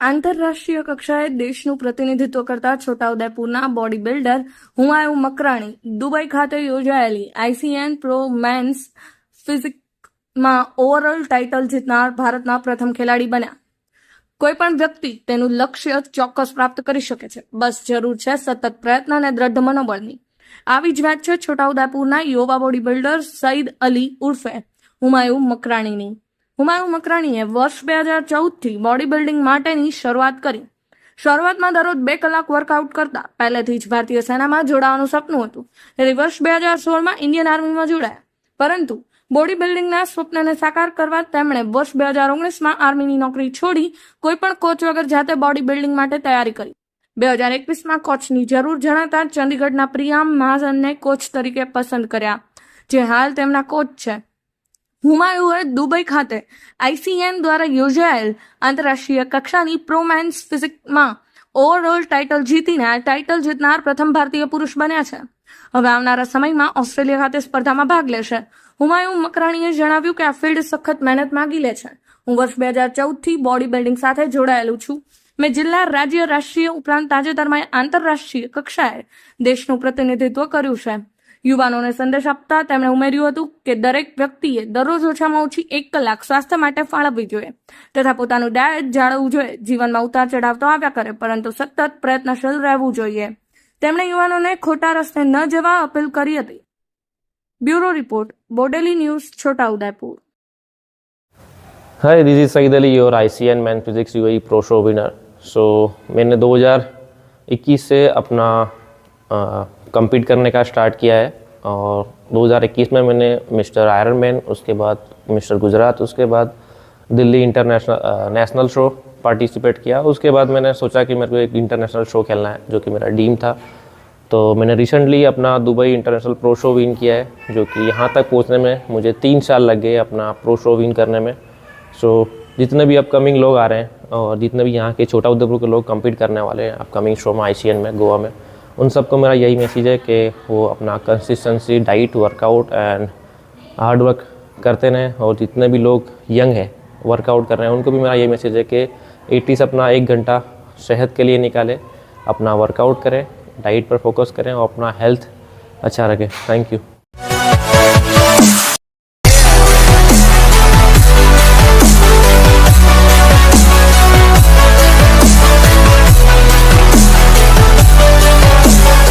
આંતરરાષ્ટ્રીય કક્ષાએ દેશનું પ્રતિનિધિત્વ કરતા છોટાઉદેપુરના body builder Humayu Makrani Dubai ખાતે યોજાયેલી આઈસીએન પ્રો મેન્સ ફિઝિકમાં ઓવરઓલ ટાઇટલ જીતનાર ભારતના પ્રથમ ખેલાડી બન્યા. કોઈ પણ વ્યક્તિ તેનું લક્ષ્ય ચોક્કસ પ્રાપ્ત કરી શકે છે. બસ જરૂર છે સતત પ્રયત્ન અને દ્રઢ મનોબળની. આવી જ વાત છે છોટાઉદેપુરના યુવા બોડી બિલ્ડર સઈદ અલી ઉર્ફે હુમાયુ મકરાણીની. હુમાયુ મકરાણીએ વર્ષ બે હજાર ચૌદથી બોડી બિલ્ડિંગ માટેની શરૂઆત કરી. શરૂઆતમાં દરરોજ બે કલાક વર્કઆઉટ કરતા. પહેલેથી જ ભારતીય સેનામાં જોડાવાનું સપનું હતું. તેથી વર્ષ બે હજાર સોળમાં ઇન્ડિયન આર્મીમાં જોડાયા. પરંતુ બોડી બિલ્ડિંગના સ્વપ્નને સાકાર કરવા તેમણે વર્ષ બે હજાર ઓગણીસમાં આર્મીની નોકરી છોડી કોઈપણ કોચ વગર જાતે બોડી બિલ્ડિંગ માટે તૈયારી કરી. બે હજાર એકવીસમાં કોચની જરૂર જણાતા ચંદીગઢના પ્રિયામ મહાજનને કોચ તરીકે પસંદ કર્યા. જે હાલ તેમના કોચ છે. હુમાયુએ દુબઈ ખાતે આઈસીએન દ્વારા યોજાયેલ આંતરરાષ્ટ્રીય કક્ષાની પ્રોમેન્સ ફિઝિકમાં ઓવરઓલ ટાઇટલ જીતીને આ ટાઇટલ જીતનાર પ્રથમ ભારતીય પુરુષ બન્યા છે. હવે આવનારા સમયમાં ઓસ્ટ્રેલિયા ખાતે સ્પર્ધામાં ભાગ લેશે. હુમાયુ મકરાણીએ જણાવ્યું કે આ ફિલ્ડ સખત મહેનત માંગી લે છે. હું વર્ષ બે હજાર ચૌદથી બોડી બિલ્ડિંગ સાથે જોડાયેલું છું. મેં જિલ્લા રાજ્ય રાષ્ટ્રીય ઉપરાંત તાજેતરમાં આંતરરાષ્ટ્રીય કક્ષાએ દેશનું પ્રતિનિધિત્વ કર્યું છે. યુવાનોને સંદેશ આપતા તેમણે ઉમેર્યું હતું કે દરેક વ્યક્તિએ દરરોજ ઓછામાં ઓછી એક કલાક સ્વાસ્થ્ય માટે ફાળવવી જોઈએ તથા પોતાનું ડાયટ જાળવવું જોઈએ જીવનમાં ઉતાર ચઢાવ તો આવ્યા કરે પરંતુ સતત પ્રયત્નશીલ રહેવું જોઈએ તેમણે યુવાનોને ખોટા રસ્તે ન જવા અપીલ કરી હતી bureau report Bodeli news Chhotaudepur hi this is Saeed Ali your I C N man physics U I pro show winner so मैंने 2021 से अपना compete करने का स्टार्ट किया है और 2021 में मैंने मिस्टर आयरन मैन, उसके बाद मिस्टर गुजरात, उसके बाद Delhi international national show participate किया। उसके बाद मैंने सोचा कि मेरे को एक इंटरनेशनल शो खेलना है, जो कि मेरा ड्रीम था। तो मैंने रिसेंटली अपना Dubai international pro show win किया है, जो कि यहाँ तक पहुँचने में मुझे तीन साल लग गए अपना प्रो शो विन करने में। सो जितने भी अपकमिंग लोग आ रहे हैं और जितने भी यहाँ के छोटा उदयपुर के लोग कम्पीट करने वाले हैं अपकमिंग शो में आई में, गोवा में उन सबको मेरा यही मैसेज है कि वो अपना consistency diet workout and hard work करते रहें और जितने भी लोग यंग हैं वर्कआउट कर रहे हैं, उनको भी मेरा यही मैसेज है कि एटीस अपना एक घंटा सेहत के लिए निकालें, अपना वर्कआउट करें डाइट पर फोकस करें और अपना हेल्थ अच्छा रखें। Thank you